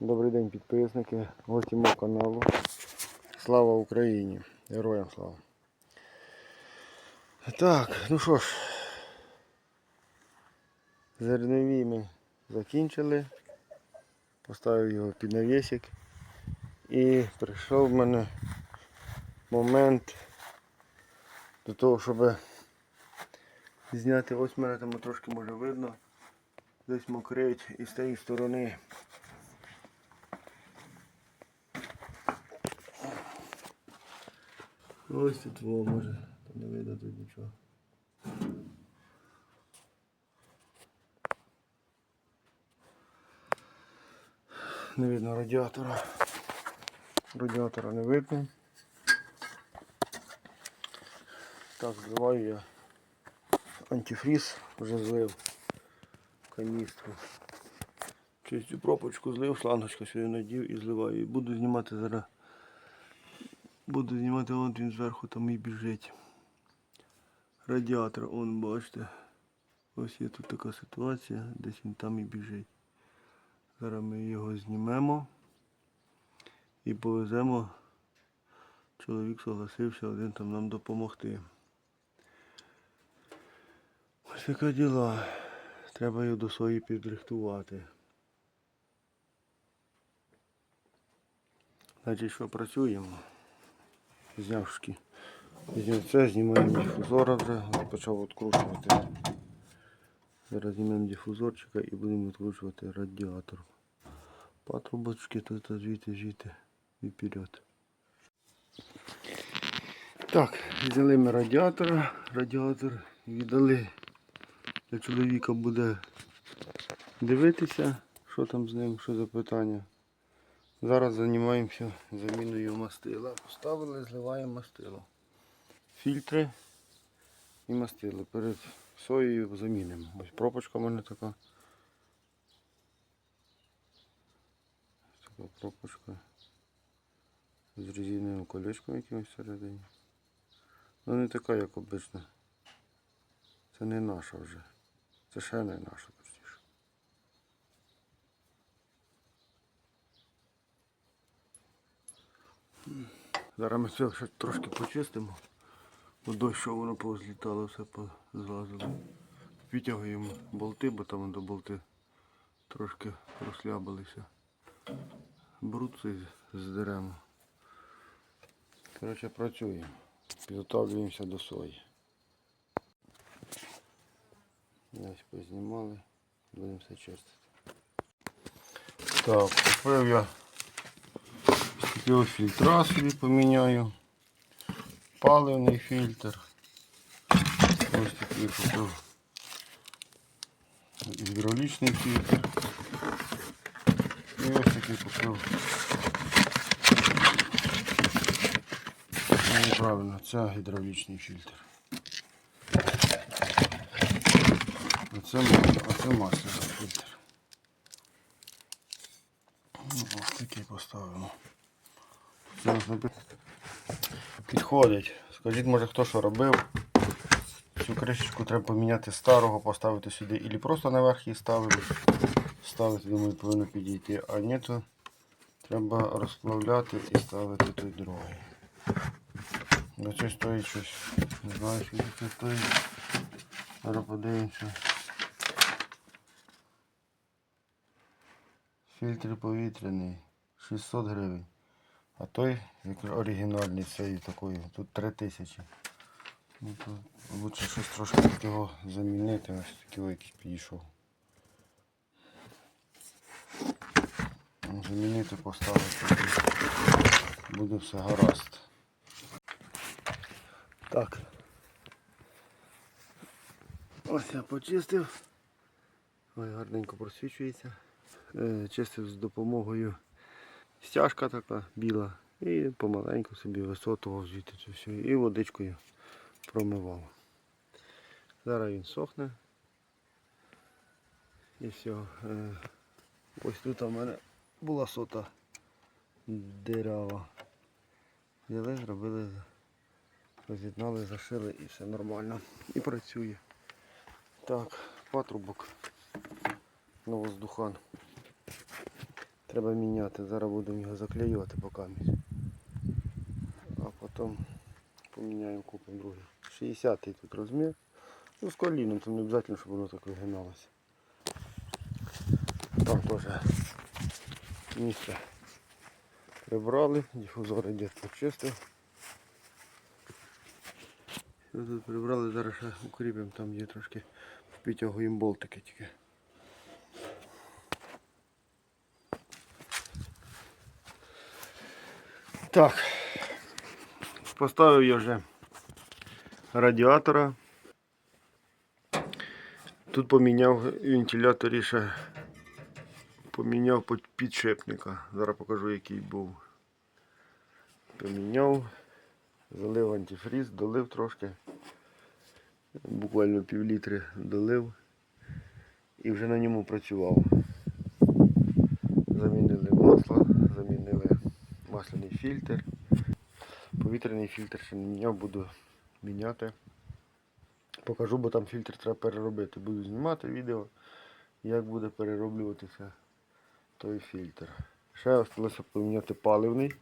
Добрий день, підписники, гості мого каналу. Слава Україні! Героям слава! Так, ну що ж, зернові ми закінчили. Поставив його під навісик. І прийшов в мене момент до того, щоб зняти, ось мене там трошки може видно, десь мокрить і з тієї сторони. Ось тут во може, там не видно тут нічого. Не видно радіатора. Радіатора не видно. Так, зливаю я антифріз, вже злив каністру. Чистю пропочку злив, шлангочку сюди надів і зливаю. І буду знімати зараз. Буду знімати вон він зверху там і біжить. Радіатор, он бачите. Ось є тут така ситуація, десь він там і біжить. Зараз ми його знімемо і повеземо. Чоловік согласився один там нам допомогти. Ось така діла. Треба його до сої підрихтувати. Значить, що працюємо. Зняв шки. Зняв це, знімаємо дифузора вже, почав відкручувати. Зараз знімемо дифузорчика і будемо відкручувати радіатор. Патрубочки тут звідти, звідти і вперед. Так, взяли ми радіатора, радіатор віддали. Для чоловіка буде дивитися, що там з ним, що за питання. Зараз займаємося заміною мастила. Поставили, зливаємо мастило. Фільтри і мастило. Перед соєю замінимо. Ось пропочка в мене така. Така пропочка. З резиновим колечком якимось всередині. Ну не така, як обично. Це не наша вже. Це ще не наша, Зараз ми це ще трошки почистимо. Бо дощ, воно позлітало, все позлазило. Відтягуємо болти, бо там до болти трошки розслабилися. Бруд цей здеремо. Коротше, працюємо. Підготовлюємося до сої. Ось познімали, будемо все чистити. Так, купив я ось фільтра собі поміняю. Паливний фільтр. Ось такий купив гідравлічний фільтр. І ось такий купив. Ну, Неправильно, це гідравлічний фільтр. Оце, ма- оце масляний фільтр. Ну, Ось такий поставимо. Підходить. Скажіть, може хто що робив. Цю кришечку треба поміняти старого, поставити сюди, або просто наверх її ставити. Ставити, думаю, повинно підійти. А ні, то треба розплавляти і ставити той другий. На це стоїть щось. Не знаю, що це стоїть. Зараз подивимося. Фільтр повітряний 600 гривень. А той оригінальний цей такий, тут 3000. Ну, лучше щось трошки такого замінити, ось такий якийсь підійшов. Замінити, поставити. Буде все гаразд. Так. Ось я почистив. Ой, гарненько просвічується. Е, Чистив з допомогою стяжка така біла. І помаленьку собі висотував звідти це все. І водичкою промивав. Зараз він сохне. І все. Е, Ось тут у мене була сота дерева. Взяли, зробили, роз'єднали, зашили і все нормально. І працює. Так, патрубок на воздухан. Треба міняти. Зараз будемо його заклеювати по камінь. А потім поміняємо купимо другий. 60 тут розмір. Ну, з коліном, то не обов'язково, щоб воно так вигиналося. Там теж місце прибрали, дифузор дід почистив. Тут прибрали, зараз ще укріпимо, там є трошки підтягуємо болтики тільки. Так, поставив я вже радіатора. Тут поміняв вентилятор і ще поміняв підшипника. Зараз покажу який був. Поміняв, залив антифріз, долив трошки. Буквально пів літри долив і вже на ньому працював. Масляний фільтр. Повітряний фільтр ще не міняв, буду міняти. Покажу, бо там фільтр треба переробити. Буду знімати відео, як буде перероблюватися той фільтр. Ще залишилося поміняти паливний.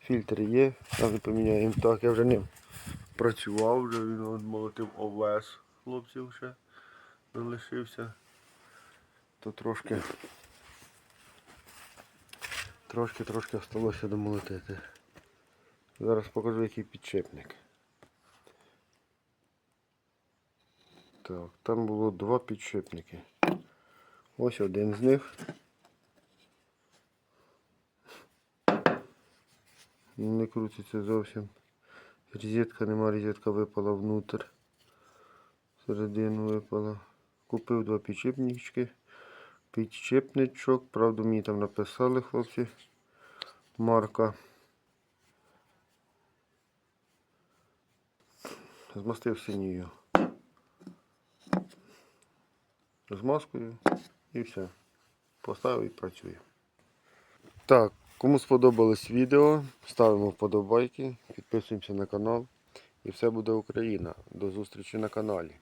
Фільтр є, але поміняємо так, я вже ним працював, вже він молотив ОВС хлопців ще залишився. То трошки трошки трошки осталося домолотити. Зараз покажу який підшипник. Так, там було два підшипники. Ось один з них. Не крутиться зовсім. Розетка нема, розетка випала внутрь. Середину випала. Купив два підшипнички. Підшипничок. Правда, мені там написали хлопці. Марка. Змастив синію. Змазкою і все. Поставив і працює. Так, кому сподобалось відео, ставимо вподобайки, підписуємося на канал. І все буде Україна. До зустрічі на каналі.